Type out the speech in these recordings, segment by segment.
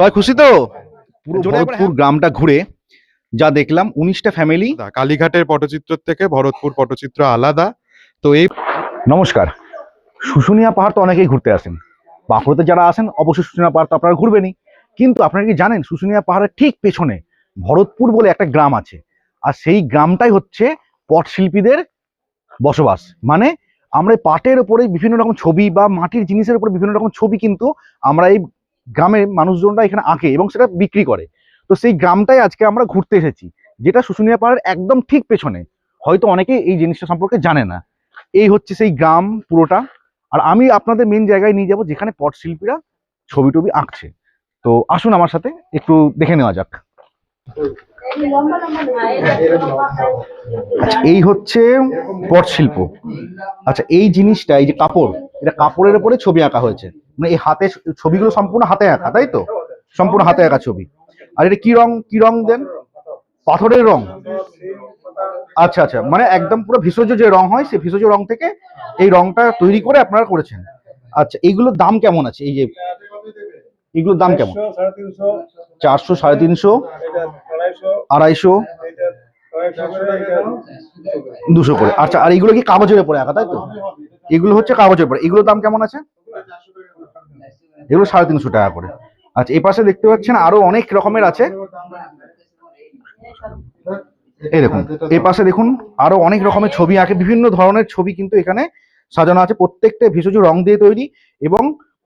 সবাই খুশি তো? পুরো ভরতপুর গ্রামটা ঘুরে যা দেখলাম উনিশটা ফ্যামিলি। কালীঘাটের পটচিত্র থেকে ভরতপুর পটচিত্র আলাদা। তো এই নমস্কার। শুশুনিয়া পাহাড় তো অনেকেই ঘুরতে আসেন। বাঁকুড়াতে যারা আসেন অবশ্যই শুশুনিয়া পাহাড় তো আপনারা ঘুরবেনই। কিন্তু আপনারা কি জানেন শুশুনিয়া পাহাড়ের ঠিক পেছনে ভরতপুর বলে একটা গ্রাম আছে। আর সেই গ্রামটাই হচ্ছে পটশিল্পীদের বসবাস। মানে আমরা পাটের উপরে বিভিন্ন রকম ছবি বা মাটির জিনিসের উপরে বিভিন্ন রকম ছবি কিন্তু আমরা এই গ্রামের মানুষজনরা এখানে আঁকে এবং সেটা বিক্রি করে। তো সেই গ্রামটাই আজকে আমরা ঘুরতে এসেছি, যেটা শুশুনিয়া পাহাড়ের একদম ঠিক পেছনে। হয়তো অনেকে এই জিনিসটা সম্পর্কে জানে না। এই হচ্ছে সেই গ্রাম পুরোটা। আর আমি আপনাদের মেন জায়গায় নিয়ে যাব, যেখানে পটশিল্পীরা ছবি টবি আঁকছে। তো আসুন আমার সাথে, একটু দেখে নেওয়া যাক। এই হচ্ছে পটশিল্প আচ্ছা এই জিনিসটা, এই যে কাপড়, এটা কাপড়ের উপরে ছবি আঁকা হয়েছে। মানে এই হাতে ছবিগুলো সম্পূর্ণ হাতে আঁকা, তাই তো? সম্পূর্ণ হাতে আঁকা ছবি। আর এটা কি রং কি রং দেন? পাথরের রং। আচ্ছা আচ্ছা মানে একদম পুরো ভেষজ যে রং হয় সেই ভেষজ রং থেকে এই রংটা তৈরি করে আপনারা করেছেন। আচ্ছা এইগুলোর দাম কেমন আছে? এই যে এগুলোর দাম কেমন? চারশো সাড়ে তিনশো। আড়াইশো। দুশো করে। আচ্ছা আর এগুলো কি কাগজের উপরে আঁকা, তাই তো? এগুলো হচ্ছে কাগজের উপরে। এগুলোর দাম কেমন আছে? এগুলো সাড়ে তিনশো টাকা করে। আচ্ছা এই পাশে দেখতে পাচ্ছেন আরও অনেক রকমের আছে। এই দেখুন এই পাশে দেখুন আরও অনেক রকমের ছবি আঁকে বিভিন্ন ধরনের ছবি কিন্তু এখানে সাজানো আছে। প্রত্যেকটা ভেষজ রং দিয়ে তৈরি এবং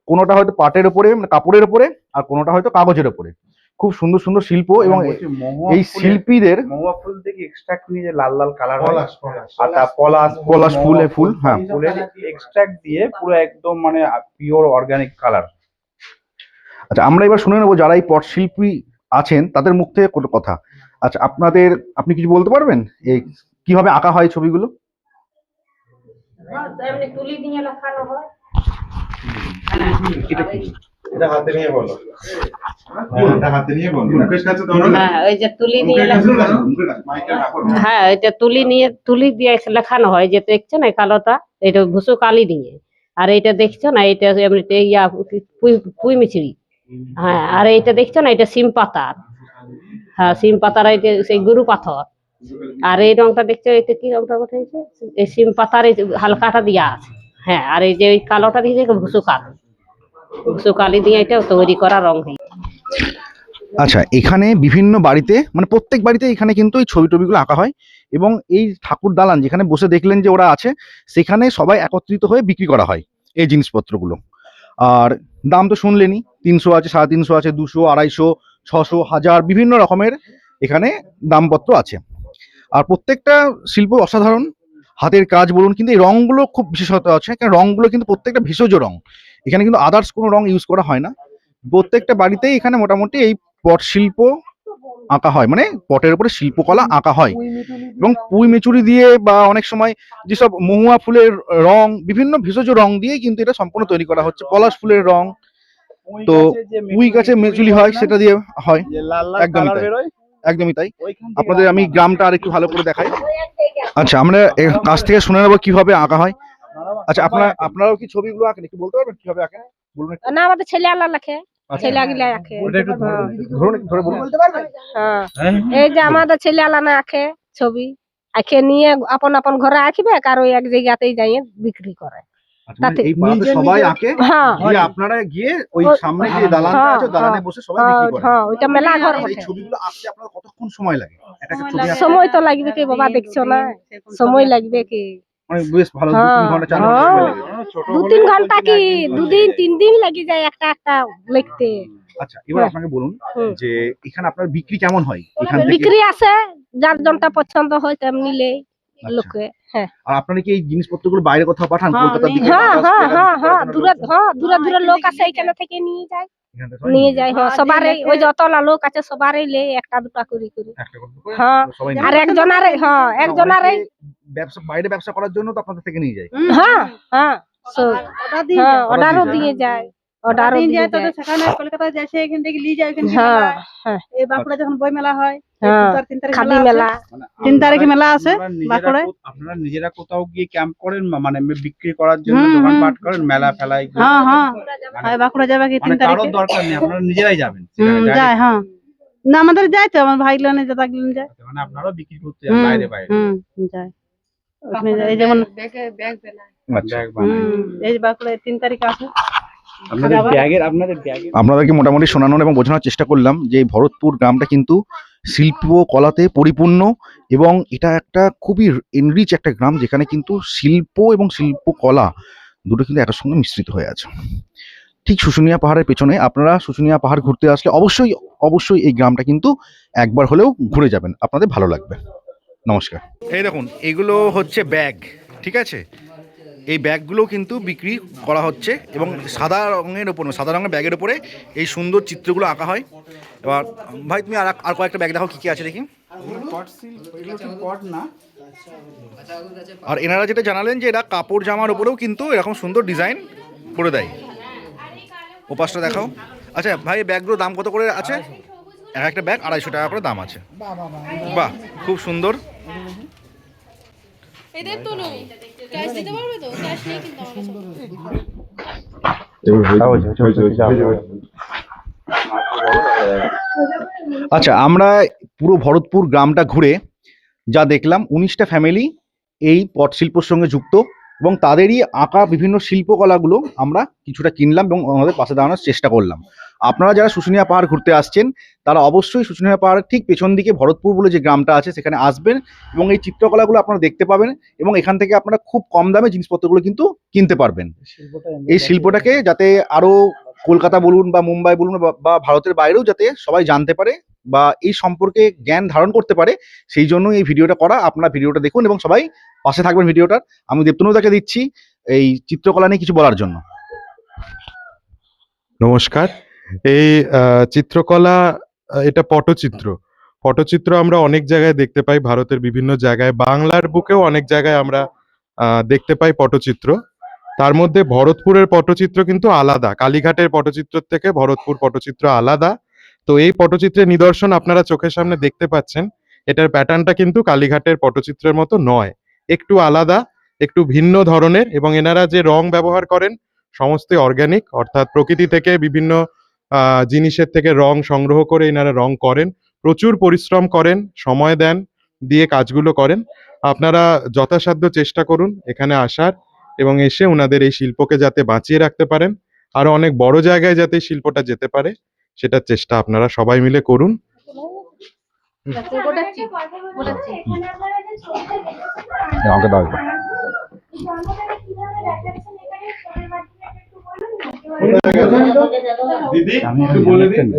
কোনোটা হয়তো পাটের উপরে মানে কাপড়ের উপরে আর কোনোটা হয়তো কাগজের উপরে খুব সুন্দর সুন্দর শিল্প এবং এই শিল্পীদের মহুয়া ফুল থেকে এক্সট্রাক্ট নিয়ে যে লাল লাল কালার হয় পলাশ পলাশ। আর তা পলাশ পলাশ ফুল হ্যাঁ। ফুলের এক্সট্রাক্ট দিয়ে পুরো একদম মানে পিওর অর্গানিক কালার আচ্ছা আমরা এবার শুনে নেব যারা এই পটশিল্পী আছেন তাদের মুখ থেকে কোনো কথা। আচ্ছা আপনাদের আপনি কিছু বলতে পারবেন? এই কীভাবে আঁকা হয় ছবিগুলো? তুলি দিয়ে লেখানো হয়। এটা হাতে নিয়ে বলো। হ্যাঁ, এটা হাতে নিয়ে বলো। মুকেশ কাছে ধরো না হ্যাঁ ওই যে তুলি। হ্যাঁ। নিয়ে তুলি দিয়ে লেখানো হয় যে দেখছ না কালোটা? এটা ভুসু কালি দিয়ে। আর এটা দেখছ না এটা ইয়া পুই পুই মিছড়ি হ্যাঁ আর এইটা দেখছ না, এটা সিম পাতার হ্যাঁ সিম পাতার এটা সেই গরু পাথর। আর এই রংটা দেখছ এটা কি রংটা উঠেছে? এই সিম পাতার এই হালকাটা দেওয়া আছে। হ্যাঁ আর এই যে ওই কালোটা দিয়েছে ভুসু কালি। ভুসু কালি দিয়ে এটা তৈরি করা রং হয়েছে আচ্ছা এখানে বিভিন্ন বাড়িতে মানে প্রত্যেক বাড়িতে এখানে কিন্তু এই ছবি টবিগুলো আঁকা হয় এবং এই ঠাকুর দালান যেখানে বসে দেখলেন যে ওরা আছে, সেখানে সবাই একত্রিত হয়ে বিক্রি করা হয় এই জিনিসপত্রগুলো। আর দাম তো শুনলেনই তিনশো আছে, সাড়ে তিনশো আছে, দুশো, আড়াইশো, ছশো, হাজার বিভিন্ন রকমের এখানে দামপত্র আছে। আর প্রত্যেকটা শিল্প অসাধারণ। হাতের কাজ বলুন, কিন্তু এই রংগুলো খুব বিশেষত্ব আছে। কারণ রংগুলো কিন্তু প্রত্যেকটা ভেষজ রং। এখানে কিন্তু আদার্স কোনো রং ইউজ করা হয় না। প্রত্যেকটা বাড়িতেই এখানে মোটামুটি এই পট শিল্প আঁকা হয়। মানে পটের উপরে শিল্পকলা আঁকা হয়। এবং পুঁই মেচুরি দিয়ে বা অনেক সময় যেসব মহুয়া ফুলের রং, বিভিন্ন ভেষজ রং দিয়ে কিন্তু এটা সম্পূর্ণ তৈরি করা হচ্ছে। পলাশ ফুলের রং তো পুঁই গাছে মেচুলি হয় সেটা দিয়ে হয়। একদমই তাই। একদমই তাই। আপনাদের আমি গ্রামটা আর একটু ভালো করে দেখাই। আচ্ছা আমরা কাছ থেকে শুনে নেব কীভাবে আঁকা হয়। আচ্ছা আপনার আপনারাও কি ছবিগুলো আঁকেন? একটু বলতে পারবেন কীভাবে আঁকেন? বলুন না আমাদের ছেলে আল্লাহ লেখে। আচ্ছা, ছেলে আগিলা ধরে বলুন হ্যাঁ। এই যে আমাদের ছেলে আল্লাহ না আঁকে ছবি আঁকে নিয়ে আপন আপন ঘরে আঁকিবে আর ওই এক জায়গাতেই যাই বিক্রি করে। তাতে এই পাড়াতে সবাই আঁকে হ্যাঁ। গিয়ে আপনারা গিয়ে ওই সামনে যে হ্যাঁ, দালানটা আছে হ্যাঁ, দালানে বসে সবাই হ্যাঁ, বিক্রি করে হ্যাঁ ওইটা মেলা ঘর এই ছবিগুলো আঁকতে আপনার কতক্ষণ সময় লাগে? একটা একটা ছবি সময় তো লাগবে কি বাবা দেখছ না? সময় লাগবে কি? মানে বেশ ভালো দু তিন হ্যাঁ, ঘণ্টা চার ঘণ্টা সময় হ্যাঁ। লাগে ছোট দু তিন ঘণ্টা কি? দুদিন তিন দিন লেগে যায় একটা একটা লিখতে। আচ্ছা এবার হ্যাঁ। আপনাকে বলুন যে এখানে আপনার বিক্রি কেমন হয় এখান থেকে? বিক্রি আছে যার জনটা পছন্দ হয় তেমনি আচ্ছা। লোকে। হ্যাঁ আর আপনারা কি এই জিনিসপত্রগুলো বাইরে কোথাও পাঠান? হ্যাঁ, কলকাতার দিকে হ্যাঁ হ্যাঁ হ্যাঁ হ্যাঁ দূরে লোক- হ্যাঁ দূরে দূরে লোক আছে এখানে থেকে নিয়ে যায়। নিয়ে যায়। হ্যাঁ সবারই ওই যে অতলা লোক আছে সবারই লে একটা দুটা করে করে। হ্যাঁ আর। একজনারে হ্যাঁ একজনারে ব্যবসা বাইরে ব্যবসা করার জন্য তো আপনাদের থেকে নিয়ে যায়। হ্যাঁ হ্যাঁ। হ্যাঁ অর্ডারও দিয়ে যায়। ওটা দিয়ে যায় সেখানে কলকাতা যায় এখান থেকে নিয়ে যায় হ্যাঁ হ্যাঁ। এই বাঁকুড়া যখন বই মেলা হয়। হ্যাঁ খাদি মেলা। তিন তারিখে মেলা আছে বাঁকুড়ায়। আপনারা নিজেরা কোথাও গিয়ে ক্যাম্প করেন মানে বিক্রি করার জন্য দোকান পাট করেন মেলা? হ্যাঁ হ্যাঁ। বাঁকুড়া যাবে কি তিন মানে তারিখে? দরকার নেই আপনারা নিজেরাই যাবেন। যায় হ্যাঁ। না আমাদের যায় তো আমার ভাই লোনে যায়। মানে আপনারাও বিক্রি করতে যান বাইরে বাইরে। হুম যায়। ওখানে যায় এই যেমন আচ্ছা ব্যাগ বানায়। এই যে বাঁকুড়ায় তিন তারিখ আছে। আপনাদের ব্যাগের আপনাদের ব্যাগের। আপনাদেরকে মোটামুটি শোনানোর এবং বোঝানোর চেষ্টা করলাম যে এই ভরতপুর গ্রামটা কিন্তু শিল্প কলাতে পরিপূর্ণ এবং এটা একটা খুবই এনরিচ একটা গ্রাম যেখানে কিন্তু শিল্প এবং শিল্পকলা দুটো কিন্তু একের সঙ্গে মিশ্রিত হয়ে আছে। ঠিক শুশুনিয়া পাহাড়ের পেছনে আপনারা শুশুনিয়া পাহাড় ঘুরতে আসলে অবশ্যই অবশ্যই এই গ্রামটা কিন্তু একবার হলেও ঘুরে যাবেন। আপনাদের ভালো লাগবে। নমস্কার। এই দেখুন এগুলো হচ্ছে ব্যাগ ঠিক আছে? এই ব্যাগগুলো কিন্তু বিক্রি করা হচ্ছে এবং সাদা রঙের ওপর সাদা রঙের ব্যাগের ওপরে এই সুন্দর চিত্রগুলো আঁকা হয়। এবার, ভাই, তুমি আর আর কয়েকটা ব্যাগ দেখো কী কী আছে দেখি। আর এনারা যেটা জানালেন যে এরা কাপড় জামার উপরেও কিন্তু এরকম সুন্দর ডিজাইন করে দেয়। ওপাশটা দেখাও। আচ্ছা ভাই ব্যাগগুলোর দাম কত করে আছে? এক একটা ব্যাগ আড়াইশো টাকা করে দাম আছে। বাহ, খুব সুন্দর। আচ্ছা আমরা পুরো ভরতপুর গ্রামটা ঘুরে যা দেখলাম, উনিশটা ফ্যামিলি এই পটশিল্পর সঙ্গে যুক্ত এবং তাদেরই আঁকা বিভিন্ন শিল্পকলাগুলো আমরা কিছুটা কিনলাম এবং আমাদের পাশে দাঁড়ানোর চেষ্টা করলাম। আপনারা যারা শুশুনিয়া পাহাড় ঘুরতে আসছেন তারা অবশ্যই শুশুনিয়া পাহাড়ের ঠিক পেছন দিকে ভরতপুর বলে যে গ্রামটা আছে সেখানে আসবেন এবং এই চিত্রকলাগুলো আপনারা দেখতে পাবেন এবং এখান থেকে আপনারা খুব কম দামে জিনিসপত্রগুলো কিন্তু কিনতে পারবেন। এই শিল্পটাকে যাতে আরও কলকাতা বলুন বা মুম্বাই বলুন বা- বা ভারতের বাইরেও যাতে সবাই জানতে পারে বা এই সম্পর্কে জ্ঞান ধারণ করতে পারে সেই জন্য এই ভিডিওটা করা। আপনারা ভিডিওটা দেখুন এবং সবাই পাশে থাকবেন ভিডিওটার। আমি দেবতনুদাকে দিচ্ছি এই চিত্রকলা নিয়ে কিছু বলার জন্য। নমস্কার। এই চিত্রকলা এটা পটচিত্র। পটচিত্র আমরা অনেক জায়গায় দেখতে পাই, ভারতের বিভিন্ন জায়গায়। বাংলার বুকেও অনেক জায়গায় আমরা দেখতে পাই পটচিত্র। তার মধ্যে ভরতপুরের পটচিত্র কিন্তু আলাদা। কালীঘাটের পটচিত্র থেকে ভরতপুর পটচিত্র আলাদা। তো এই পটচিত্রের নিদর্শন আপনারা চোখের সামনে দেখতে পাচ্ছেন। এটার প্যাটার্নটা কিন্তু কালীঘাটের পটচিত্রের মতো নয়। একটু আলাদা, একটু ভিন্ন ধরনের এবং এনারা যে রং ব্যবহার করেন, সমস্ত অর্গানিক অর্থাৎ প্রকৃতি থেকে বিভিন্ন জিনিসের থেকে রং সংগ্রহ করে এনারা রং করেন, প্রচুর পরিশ্রম করেন, সময় দেন, দিয়ে কাজগুলো করেন। আপনারা যথাসাধ্য চেষ্টা করুন এখানে আসার এবং এসে ওনাদের এই শিল্পকে যাতে বাঁচিয়ে রাখতে পারেন, আরও অনেক বড় জায়গায় যাতে শিল্পটা যেতে পারে, সেটার চেষ্টা আপনারা সবাই মিলে করুন। আমাকে দাও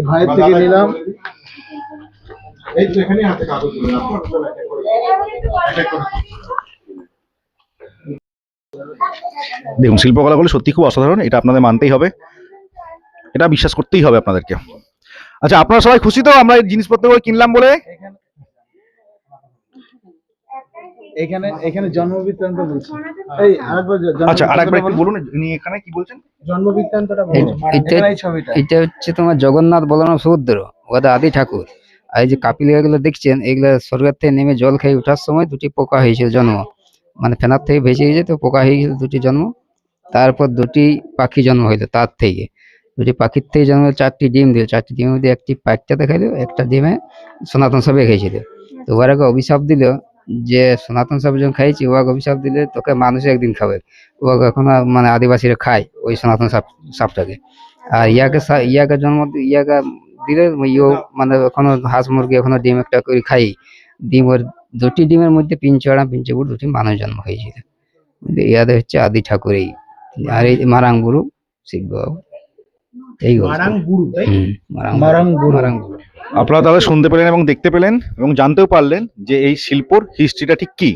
ভাইয়ের থেকে নিলাম। এই তো এখানে হাতে কাগজ দেখুন শিল্পকলাগুলো সত্যি খুব অসাধারণ এটা আপনাদের মানতেই হবে। এটা বিশ্বাস করতেই হবে আপনাদেরকে। আচ্ছা আপনারা সবাই খুশি তো? আমরা এই জিনিসপত্রগুলো কিনলাম বলে? এখানে এখানে জন্ম বৃত্তান্ত বলছি এই আরেকবার আচ্ছা আরেকবার একটু বলুন ইনি এখানে কি বলছেন? বলুন। জন্ম বৃত্তান্তটা এই- বলুন এটা- এখানে ছবিটা। এটা হচ্ছে তোমার জগন্নাথ বলরাম সমুদ্র ওদের আদি ঠাকুর। আর এই যে কাপিল এগুলো দেখছেন এগুলো স্বর্গের থেকে নেমে জল খেয়ে ওঠার সময় দুটি পোকা হয়েছিল জন্ম। মানে ফেনার থেকে ভেসে গেছে তো পোকা হয়ে গেছিল দুটি জন্ম। তারপর দুটি পাখি জন্ম হইল তার থেকে। দুটি পাখির থেকে জন্ম চারটি ডিম দিল। চারটি ডিমের মধ্যে একটি বাচ্চা দেখাইলো একটা ডিমে সনাতন সাপে খেয়েছিল। তো ওরাকে অভিশাপ দিল যে সনাতন সাপ যখন খাইছি ওকে অভিশাপ দিলে তোকে মানুষ একদিন খাবে। ওকে এখন মানে আদিবাসীরা খায় ওই সনাতন সাপ সাপটাকে। আর ইয়াকে ইয়াকে জন্ম ইয়াকে দিলে ইও মানে এখনও হাঁস মুরগি এখনও ডিম একটা করে খাই। ডিম ওর দুটি ডিমের মধ্যে পিঞ্চড়া পিঞ্চগুড় দুটি মানুষ জন্ম হয়েছিল? ইয়াদের হচ্ছে আদি ঠাকুর এই আর এই মারাং গুরু শিখব এই গল্প। মারাং গুরু। মারাং গুরু। মারাং গুরু। আপনারা তাহলে শুনতে পেলেন এবং দেখতে পেলেন এবং জানতেও পারলেন যে এই শিল্পর হিস্ট্রিটা ঠিক কি?